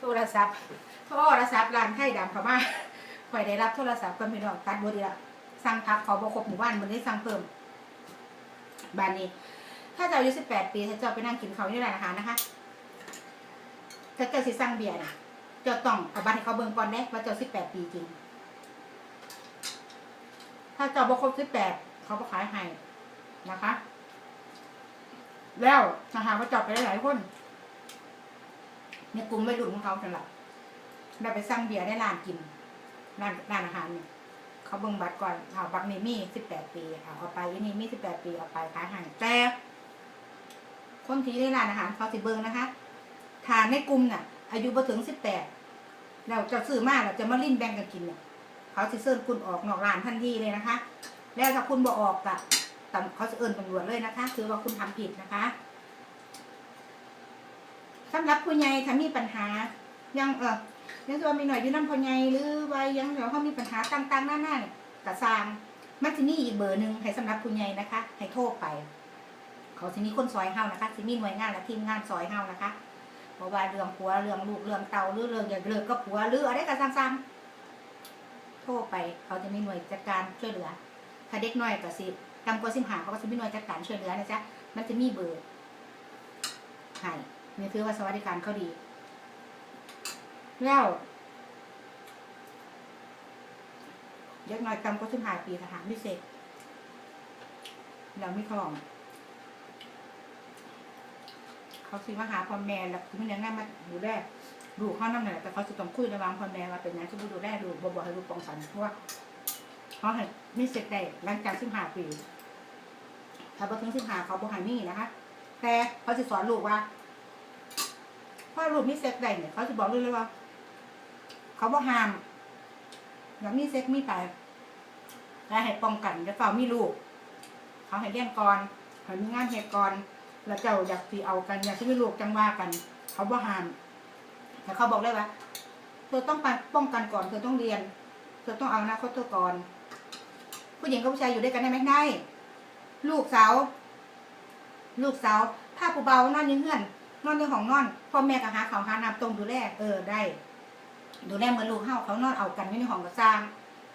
โทรศัพท์โทรศัพท์ร้านไทยดำเขามาข่อยได้รับโทรศัพท์กันพี่น้องตัดบดีละสั่งพักขาบอครบหมู่บ้านมันได้สั่งเพิ่มบ้านนี้ ถ้าเจ้าอายุสิบแปดปีถ้าเจ้าไปนั่งกินเขาวที่ร้านอาหารนะคะถ้าเจ้าสิสั่งเบียร์นะเจ้าต้องเอาบัตรให้เขาเบิ่งก่อนเด้ว่าเจ้าสิบแปดปีจริง ถ้าเจ้าบ่ครบสิบแปดเขาบ่ขายให้นะคะ แล้วถ้าหากว่าเจอบไปหลายคน ในกลุ่มวัยรุ่นของเขาสำหรับได้ไปสั่งเบียร์ในร้านกินร้านร้านอาหารเนี่ยเขาเบิ่งบัตรก่อนเอาบัตรนี่มีสิบแปดปีเอาเอาไปอันนี้มีสิบแปดปีเอาไปขายให้แต่คนที่ในร้านอาหารเขาสิเบิ่งนะคะทานในกลุ่มน่ะ อายุบ่ถึงสิบแปดเราจะซื้อมาเราจะมาลิ้นแบ่งกันกินเนี่ยเขาสิเซิร์นคุณออกนอกร้านทันทีเลยนะคะ แล้วถ้าคุณบ่ออกอะเขาจะเอินตำรวจเลยนะคะ คือว่าคุณทำผิดนะคะ สำหรับผู้ใหญ่ถ้ามีปัญหายังเออยังตัวมีหน่อยอยู่น้ำพ่อใหญ่หรือว่ายังเดี๋ยวเขามีปัญหาต่างๆหน้าๆเนี่ยกระซางมันจะมีอีกเบอร์หนึ่งให้สำหรับผู้ใหญ่นะคะ ให้โทรไป เขาจะมีคนซอยเฮานะคะจะมีหน่วยงานและทีมงานซอยเฮานะคะเพราะว่าเรื่องผัวเรื่องลูกเรื่องเตาหรือเรื่องอย่าเลิกก็ผัวหรืออะไรก็ซ้ำๆโทรไปเขาจะมีหน่วยจัดการช่วยเหลือ ถ้าเด็กน้อยก็สิต่ำกว่าสิบห้าเขาก็จะมีหน่วยจัดการช่วยเหลือนะจ๊ะมันจะมีเบอร์ให้ นี่คือว่าสวัสดิการเขาดี แล้วเด็กน้อยต่ำกว่าสิบห้าปีทหารพิเศษเราไม่คลอง เขาสิมาหาพ่อแม่แล้วคุณยังง่ายมาดูแลดูเขานั่นแหละแต่เขาจะต้องคุยระว่างพ่อแม่ว่าเป็นยังจะดูแลดูบ่บอกให้ลูปองกันเพราะว่าเขาให้มีเสร็จได้หลังจากสิบห้าปีถ้าพอถึงสิบห้าเขาบอกให้มีนะคะ แต่เขาจะสอนลูกว่า พ่อลูกมีเซ็กได้เนี่ยเขาจะบอกลูกเลยว่า เขาบอกห้ามอย่ามีเซ็กมีไปและให้ป้องกันจะเฝ้ามีลูก เขาให้เลี้ยงก่อนให้มีงานเหตุก่อนแล้วเจ้าอยากสีเอากันอยากจะมีลูกจังว่ากัน เขาบอกห้ามแต่เขาบอกเลยว่าเธอต้องป้องกันก่อนเธอต้องเรียนเธอต้องเอาอนาคตเธอก่อน ผู้หญิงกับผู้ชายอยู่ด้วยกันได้ไหมได้ลูกสาว ลูกสาว ถ้าผู้เบานอนยังเงื่อน นอนในห้องนอนพ่อแม่ก็หาเขาวหาน้ำตรงดูแลเออได้ ดูแลเหมือนลูกเฮาเขานอนเอากันอยู่ในห้องก็สร้าง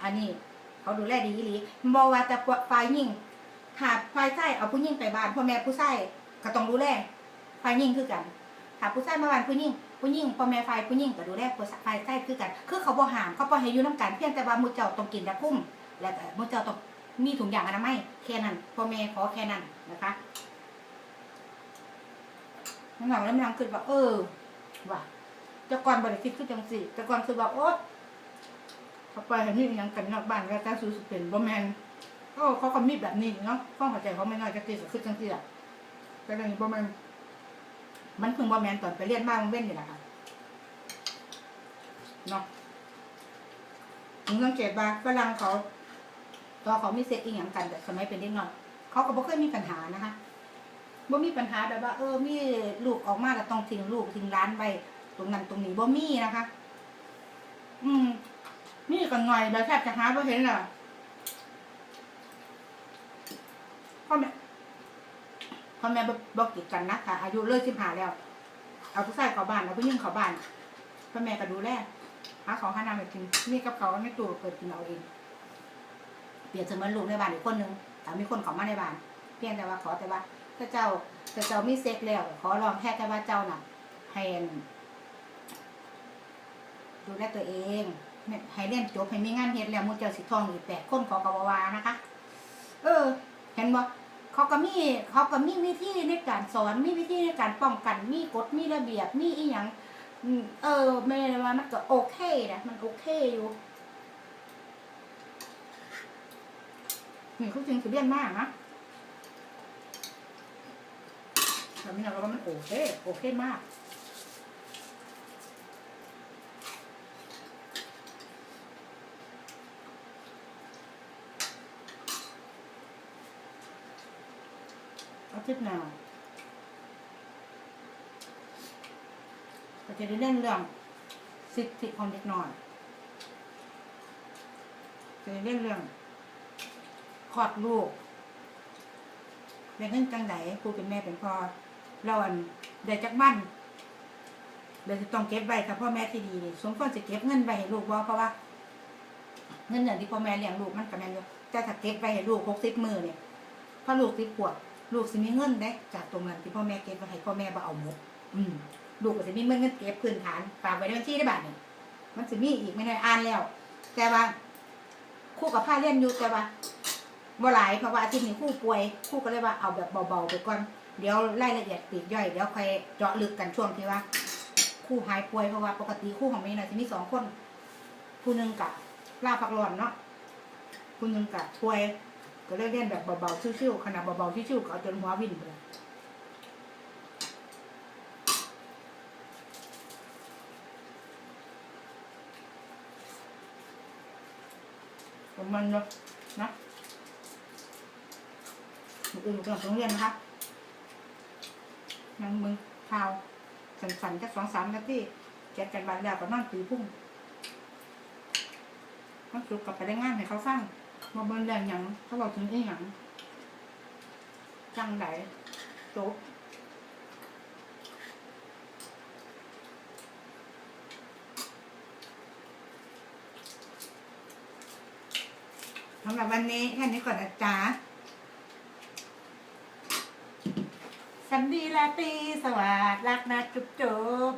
อันนี้ เขาดูแลดีอีหลีบอกว่าแต่ฝ่ายยิ่งถ้าฝ่ายชายเอาผู้หญิงไปบ้านพ่อแม่ผู้ชายก็ต้องดูแลฝ่ายยิ่งคือกันถ้าผู้ชายมาบ้านผู้หญิงผู้หญิงพ่อแม่ฝ่ายผู้หญิงก็ดูแลฝ่ายชายคือกัน คือเขาบ่ห้ามเขาบ่ให้อยู่น้ำกันเพียงแต่ว่ามุเจ้าต้องกินยาคุ้มแล้วก็มุเจ้าต้องมีถุงยางอนามัยแค่นั้นพ่อแม่ขอแค่นั้นนะคะ หลังแล้วมันคิดว่าเออว่ะแต่ก่อนบริคิดคือจังสิแต่ก่อนคือว่าโอ๊ตเขาไปเห็นนี่ยังกันนอกบ้านแล้วแต่สูสุเป็นบ่แมนโอ้เขาก็มีแบบนี้เนาะข้องเข้าใจเขาไม่น้อยจะตีกินคือจังสิอะแต่เรื่องนี้บ่แมนมันเพิ่งบ่แมนตอนไปเรียนบ้านเว้นนี่แหละค่ะเนาะผมสังเกตว่าฝรั่งเขาตอนเขามีเซ็กอีกอย่างกันแต่สมัยเป็นเด็กน้อยเขาก็บ่เคยมีปัญหานะคะ บ่มีปัญหาแบบว่าเออมีลูกออกมาแล้วต้องทิ้งลูกทิ้งร้านไว้ตรงนั้นตรงนี้บ่มีนะคะ อืมมีกันหน่อยแบบแทบจะหาบ่เห็นล่ะพ่อแม่พ่อแม่บ่บ่กีดกันนะค่ะอายุเลยสิบห้าแล้ว เอาผู้ชายเข้าบ้านเอาผู้หญิงเข้าบ้านพ่อแม่ก็ดูแลหาของหาน้ำให้กินมีกับเขาวในตู้เปิดกินเอาเองเปรียบเสมือนลูกในบ้านอีกคนนึงแต่มีคนเขามาในบ้าน เพียงแต่ว่าขอแต่ว่า ถ้าเจ้าถ้าเจ้ามีเซ็กแล้วขอลองแค่แต่ว่าเจ้าน่ะให้ดูแลตัวเองให้เรียนจบให้มีงานเฮ็ดแล้วมูเจ้าสิทองอีกแปดคนขอกบวานะคะ เออ เห็นบ่เขาก็มีเขาก็มีวิธีในการสอนมีวิธีในการป้องกันมีกฎมีระเบียบมีอีหยังเออไม่ได้ว่ามันก็โอเคนะมันโอเคอยู่นี่คือจริงสุดเรียนมากนะ แต่ไม่อยาว่ามันโอเคโอเคมากอาทิตย์หน้าก็จะได้เล่นเรื่องสิทธิของเด็กน้อยจะได้เล่นเรื่องคลอดลูกเป็นเงินจังไดผู้เป็นแม่เป็นพ่อ เราอันได้จักบ้านเดี๋ยวจะต้องเก็บไว้ค่ะพ่อแม่ที่ดีนี่สมควรจะเก็บเงินไว้ให้ลูกบ่เพราะว่า เงินเดือนที่พ่อแม่เลี้ยงลูกมันก็แม่อยู่แต่ถ้าเก็บไว้ให้ลูกหกสิบมือเนี่ยพอลูกสิบขวบลูกสิมีเงินได้ จากตรงนั้นที่พ่อแม่เก็บไว้ให้พ่อแม่บ่เอาหมดอืมลูกก็จะมีเงินเงินเก็บพื้นฐานฝากไว้ในบัญชีได้บาทนี่มันจะมีอีกไม่ได้อ่านแล้ว แต่ว่าคู่กับผ้าเรียนอยู่แต่ว่าบ่หลายเพราะว่าอาทิตย์นี้คู่ป่วยคู่ก็เลยว่าเอาแบบเบาๆไปก่อน เดี๋ยวรายละเอียดปลีกย่อยเดี๋ยวค่อยเจาะลึกกันช่วงที่ว่า คู่หายป่วยเพราะว่าปกติคู่ของมีน่ะจะมีสองคนผู้หนึ่งกับลาพักร้อนเนาะผู้หนึ่งกับป่วย ก็เลยเล่นแบบเบาๆชิวๆขนาดเบาๆชิวๆก็เอาจนหัววิ่นไปเลยผมมันเนาะนะมืออื่นก็ต้องเรียนนะคะ นั่งมึงข่าว สันๆแค่สองสามนาทีแกะกันบานแล้วก็นั่งตีพุ่งมันสุกกลับไปได้งานให้เขาฟังมาบนเรื่องหยังเขาบอกถึงอีหยังจังไดจบสำหรับวันนี้แค่นี้ก่อนนะจ๊ะ ฉันดีลาตรีสวัสดิ์รักนะจุ๊บจุ๊บ